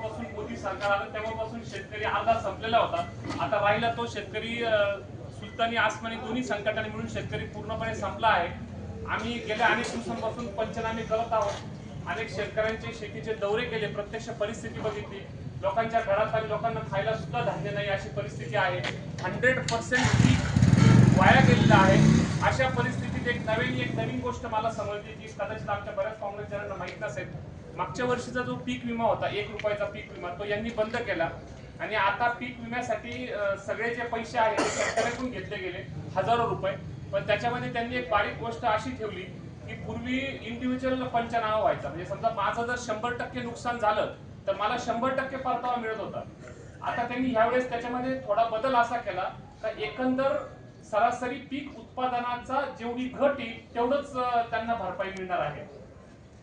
जेव्हापासून मोदी सरकार आलं तेव्हापासून शेतकरी अर्धा संपलेला होता. आता राहिला तो शेतकरी सुलतानी आसमानी दोन्ही संकटाने मिळून शेतकरी पूर्णपणे संपला आहे. आम्ही गेल्या अनेक दिवसांपासून पंचनामे करत आहोत. अनेक शेतकऱ्यांचे शेतीचे दौरे केले प्रत्यक्ष परिस्थिती बघितली. लोकांच्या घरात आणि लोकांना खायला सुद्धा धान्य नाही अशी परिस्थिती आहे. हंड्रेड पर्सेंट पीक वाया गेलेलं आहे. अशा परिस्थितीत एक नवीन एक नवीन गोष्ट मला समजली जी कदाचित आमच्या बऱ्याच काँग्रेसजनांना माहीत नसेल. मागच्या वर्षीचा जो पीक विमा होता एक रुपयाचा पीक विमा तो यांनी बंद केला. आणि आता पीक विम्यासाठी सगळे जे पैसे आहेत ते शेतकऱ्याकडून घेतले गेले हजारो रुपये. पण त्याच्यामध्ये त्यांनी एक बारीक गोष्ट अशी ठेवली की पूर्वी इंडिव्हिज्युअल पंचनामा व्हायचा. म्हणजे समजा माझं जर शंभर टक्के नुकसान झालं तर मला शंभर टक्के परतावा मिळत होता. आता त्यांनी ह्यावेळेस त्याच्यामध्ये थोडा बदल असा केला का एकंदर सरासरी पीक उत्पादनाचा जेवढी घट येईल तेवढंच त्यांना भरपाई मिळणार आहे.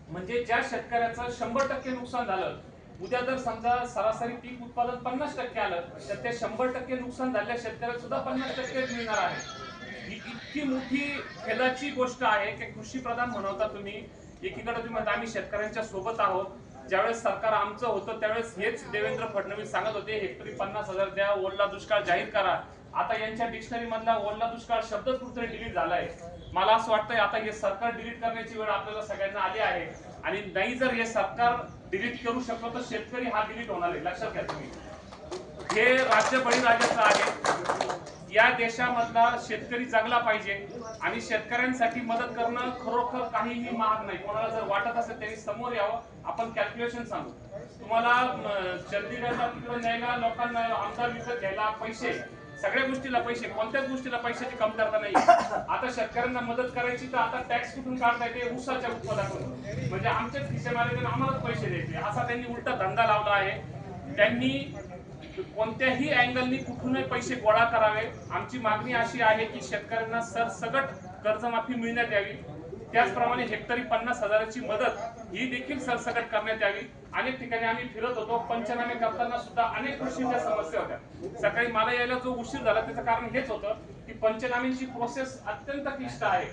म्हणजे ज्या शेतकऱ्याचं शंभर टक्के नुकसान झालं उद्या जर समजा सरासरी पीक उत्पादन पन्नास टक्के आलं तर ते शंभर टक्के नुकसान झालेल्या शेतकऱ्याला सुद्धा पन्नास टक्के मिळणार आहे. ही इतकी मोठी खेदाची गोष्ट आहे की कृषी प्रधान म्हणवता तुम्ही. एकीकडे तुम्ही म्हणता आम्ही शेतकऱ्यांच्या सोबत आहोत. ज्यावेळेस सरकार आमचं होतं त्यावेळेस हेच देवेंद्र फडणवीस सांगत होते हेक्टरी पन्नास हजार द्या ओला दुष्काळ जाहीर करा. आता यांच्या डिक्शनरी मधला ओल्ला दुष्काळ शब्दच कुठेतरी डिलीट झालाय. मला असं वाटतंय आता हे सरकार डिलीट करण्याची वेळ आपल्याला सगळ्यांना आली आहे. आणि नाही जर हे सरकार डिलीट करू शकलो तर शेतकरी हा डिलीट होणार आहे. लक्षात घ्या तुम्ही. हे राज्य बळीराजाचं आहे. या देशामधला शेतकरी जगला पाहिजे आणि शेतकऱ्यांसाठी मदत करणं खरोखर काहीही महाग नाही. कोणाला जर वाटत असेल त्यांनी समोर यावं आपण कॅल्क्युलेशन सांगू. तुम्हाला चंदीगडला तिकडे न्यायला लोकांना आमदार विकत घ्यायला पैसे सगळ्या गोष्टीला पैसे कोणत्याच गोष्टीला पैशाची कमतरता नाही. आता शेतकऱ्यांना मदत करायची तर आता टॅक्स कुठून काढता येते ऊसाच्या उत्पादनातून. म्हणजे आमच्याच खिसे मारायचे आम्हालाच पैसे द्यायचे. असा त्यांनी उलटा धंदा लावला आहे. त्यांनी कोणत्याही अँगलनी कुठूनही पैसे गोळा करावे. आमची मागणी अशी आहे की शेतकऱ्यांना सरसगट कर्जमाफी मिळण्यात यावी. त्याचप्रमाणे हेक्टरी पन्नास हजाराची मदत ही देखील सरसकट करण्यात यावी. अनेक ठिकाणी आम्ही फिरत होतो पंचनामे करताना सुद्धा अनेक कृषीच्या समस्या होत्या. सकाळी मला यायला जो उशीर झाला त्याचं कारण हेच होतं की पंचनाम्यांची प्रोसेस अत्यंत क्लिष्ट आहे.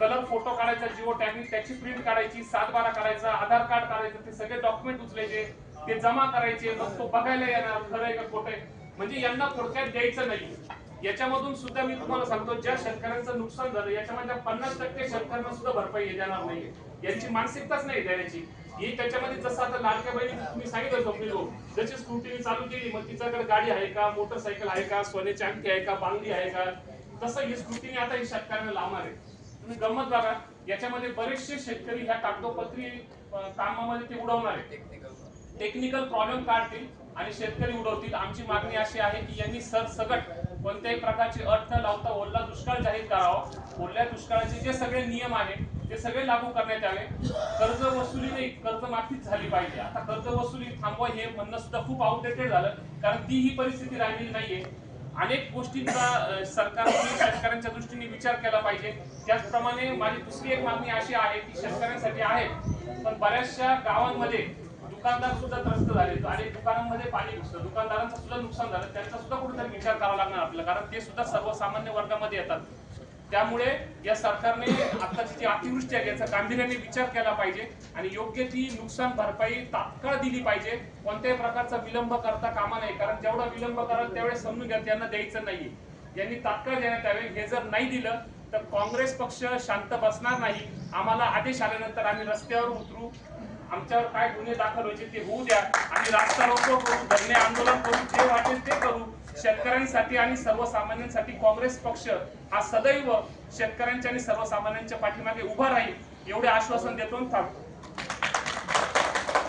कलर फोटो काढायचा जिओ टॅगिंग त्याची प्रिंट काढायची सातबारा काढायचा आधार कार्ड काढायचं ते सगळे डॉक्युमेंट उचलायचे ते जमा करायचे मग तो बघायला येणार खरं आहे का खोटं म्हणजे यांना थोडक्यात द्यायचं नाही. याच्यामधून सुद्धा मी तुम्हाला सांगतो ज्या शेतकऱ्यांचं नुकसान झालं याच्यामध्ये पन्नास टक्के शेतकऱ्यांना सुद्धा भरपाई देणार नाहीये यांची मानसिकताच नाही देण्याची. ही त्याच्यामध्ये जसं आता लाडक्या बहिणी तुम्ही सांगितलं स्वप्नी लोक जशी स्कूटी चालू केली मग तिच्याकडे गाडी आहे का मोटरसायकल आहे का सोन्याची अंगठी आहे का बांगडी आहे का तसं ही स्कूटीने आता ही शेतकऱ्यांना लावणार आहे. तुम्ही गंमत बघा याच्यामध्ये बरेचसे शेतकरी ह्या कागदोपत्री कामामध्ये ते उडवणार आहे टेक्निकल प्रॉब्लेम काढतील आणि शेतकरी उडवतील. आमची मागणी अशी आहे की यांनी सरसगट कोणत्याही प्रकारची अट न लावता ओला दुष्काळ जाहीर करावा. ओल्या दुष्काळाचे जे सगळे नियम आहेत ते सगळे लागू करण्यात यावे. कर्ज वसुली नाही कर्ज माफीच झाली पाहिजे. आता कर्ज वसुली थांबवा हे म्हणणं सुद्धा खूप आउटडेटेड झालं. कारण ती ही परिस्थिती राहिलेली नाहीये. अनेक गोष्टींचा सरकारने शेतकऱ्यांच्या दृष्टीने विचार केला पाहिजे. त्याचप्रमाणे माझी दुसरी एक मागणी अशी आहे की शेतकऱ्यांसाठी आहे. पण बऱ्याचशा गावांमध्ये दुकानदार सुद्धा त्रस्त झाले आणि दुकानांमध्ये पाणी घुसलं. दुकानदारांचं सुद्धा नुकसान झालं. त्यांचा सुद्धा कुठेतरी विचार करावा लागणार आपल्याला. कारण ते सुद्धा सर्वसामान्य वर्गामध्ये येतात. त्यामुळे या सरकारने आताची जी अतिवृष्टी आहे याचा गांभीर्याने विचार केला पाहिजे आणि योग्य ती नुकसान भरपाई तात्काळ दिली पाहिजे. कोणत्याही प्रकारचा विलंब करता कामा नाही कारण जेवढा विलंब कराल त्यावेळेस समजून घ्या त्यांना द्यायचं नाही यांनी तात्काळ देण्यात यावे. हे जर नाही दिलं तर काँग्रेस पक्ष शांत बसणार नाही. आम्हाला आदेश आल्यानंतर आम्ही रस्त्यावर उतरू. आमच्यावर काय गुन्हे दाखल व्हायचे ते होऊ द्या. आणि रास्ता रोको करू धरणे आंदोलन करू जे वाटेल ते करू. शेतकऱ्यांसाठी आणि सर्वसामान्यांसाठी काँग्रेस पक्ष हा सदैव शेतकऱ्यांच्या आणि सर्वसामान्यांच्या पाठीमागे उभा राहील एवढे आश्वासन देतो थांबतो